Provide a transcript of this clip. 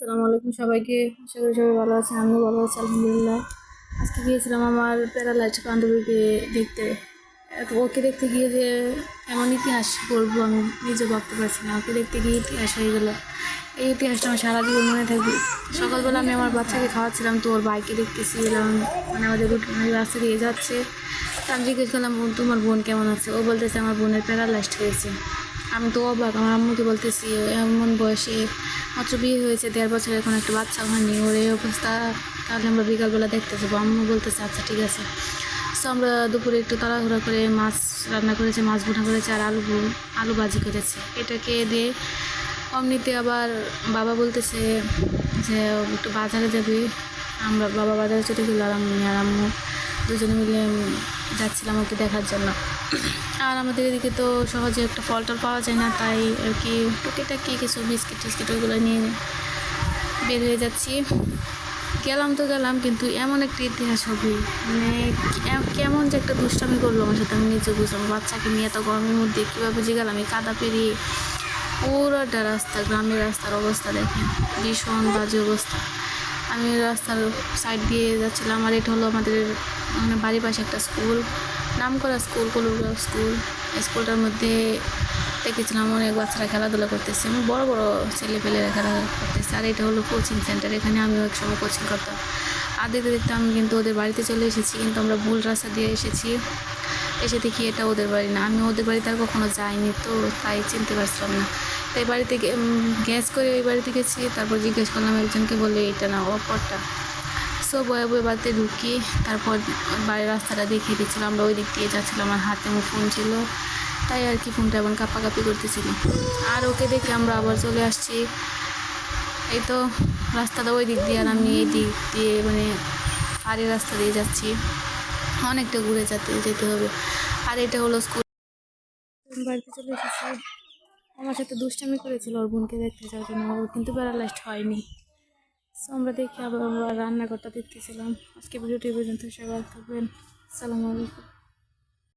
আসসালামু আলাইকুম সবাইকে। আশা করি সবাই ভালো আছেন আমিও ভালো আছি আলহামদুলিল্লাহ। আজকে গিয়েছিলাম আমার প্যারালাইজ বান্ধবীকে দেখতে। ওকে দেখতে গিয়ে যে এমন ইতিহাস বলব আমি নিজে ভাবতে পারছি না। ওকে দেখতে গিয়ে ইতিহাস হয়ে গেলো। এই ইতিহাসটা আমার সারা জীবন মনে থাকবে। সকালবেলা আমি আমার বাচ্চাকে খাওয়াচ্ছিলাম তো ওর বাইকে দেখতেছিলাম মানে আমাদের রুটিন রাস্তা দিয়ে যাচ্ছে। তো আমি জিজ্ঞেস করলাম "বোন, তোমার বোন কেমন আছে? ও বলতেছে আমার বোনের প্যারালাইজড হয়েছে। আমি তো অবাক আমার আম্মুকে বলতেছি এমন বয়সে মাত্র বিয়ে হয়েছে, দেড় বছর এখন একটা বাচ্চা হয়নি, ওর এই অবস্থা। তাহলে আমরা বিকালবেলা দেখতে যাব। আম্মু বলতেছে আচ্ছা ঠিক আছে। সো আমরা দুপুরে একটু তাড়াহুড়া করে মাছ রান্না করেছে, মাছ ভুনা করেছে আর আলু আলু ভাজি করেছে। এটাকে দিয়ে অমনিতে আবার বাবা বলতেছে যে, একটু বাজারে যাবে। আমরা বাবা বাজারে চলে গেল আর আমি আর আম্মু দুজনে মিলে যাচ্ছিলাম ওকে দেখার জন্য। আর আমাদের এদিকে তো সহজে একটা ফল টল পাওয়া যায় না, তাই আর কি টুকিটাকি কিছু বিস্কিট টিস্কিট ওইগুলো নিয়ে বের হয়ে যাচ্ছি। গেলাম তো গেলাম, কিন্তু এমন একটা ইতিহাস হবে মানে কেমন যে একটা দুষ্টামি করল আমার সাথে, আমি নিজে বুঝলাম বাচ্চাকে নিয়ে এত গরমের মধ্যে কীভাবে যে গেলাম, এই কাদা পেরিয়ে পুরোটা রাস্তা, গ্রামের রাস্তার অবস্থা দেখেন, ভীষণ বাজে অবস্থা। আমি রাস্তার সাইড দিয়ে যাচ্ছিলাম আর এটা হলো আমাদের মানে বাড়ির পাশে একটা স্কুল নাম করা স্কুল কলুরা স্কুল স্কুলটার মধ্যে দেখেছিলাম অনেক বাচ্চারা খেলাধুলা করতেছে। এবং বড় বড় ছেলে পেলেরা খেলাধুলা করতেছে। আর এটা হলো কোচিং সেন্টার এখানে আমিও এক সময় কোচিং করতাম। আর দেখতে দেখতে আমি কিন্তু ওদের বাড়িতে চলে এসেছি, কিন্তু আমরা ভুল রাস্তা দিয়ে এসেছি। এসে দেখি এটা ওদের বাড়ি না। আমি ওদের বাড়িতে আর কখনো যাইনি, তো তাই চিনতে পারছিলাম না। তাই বাড়িতে গ্যাস করে ওই বাড়িতে গেছি, তারপর জিজ্ঞেস করলাম একজনকে বলে এটা না অপরটা সো বয়ে বয়ে বাড়িতে ঢুকি, তারপর বাড়ির রাস্তাটা দেখিয়ে দিচ্ছিলাম আমরা ওই দিক দিয়ে যাচ্ছিলাম আমার হাতে আমার ফোন ছিল, তাই আর কি ফোনটা এমন কাপাকাপি করতেছিল। আর ওকে দেখে আমরা আবার চলে আসছি। এই তো, রাস্তাটা ওই দিক দিয়ে আর আমি এই দিক দিয়ে মানে পাড়ের রাস্তা দিয়ে যাচ্ছি। অনেকটা ঘুরে যেতে যেতে হবে। আর এটা হলো স্কুল। বাড়িতে চলে এসেছি। আমার সাথে দুষ্টামি করেছিল ওর বোনকে দেখতে যাওয়ার জন্য ওর কিন্তু প্যারালাইজড হয়নি। সো আমরা দেখি আবার আমরা রান্নাঘরটা দেখতেছিলাম। আজকে ভিডিওটি পর্যন্ত সবাই থাকবেন। আসসালামু আলাইকুম।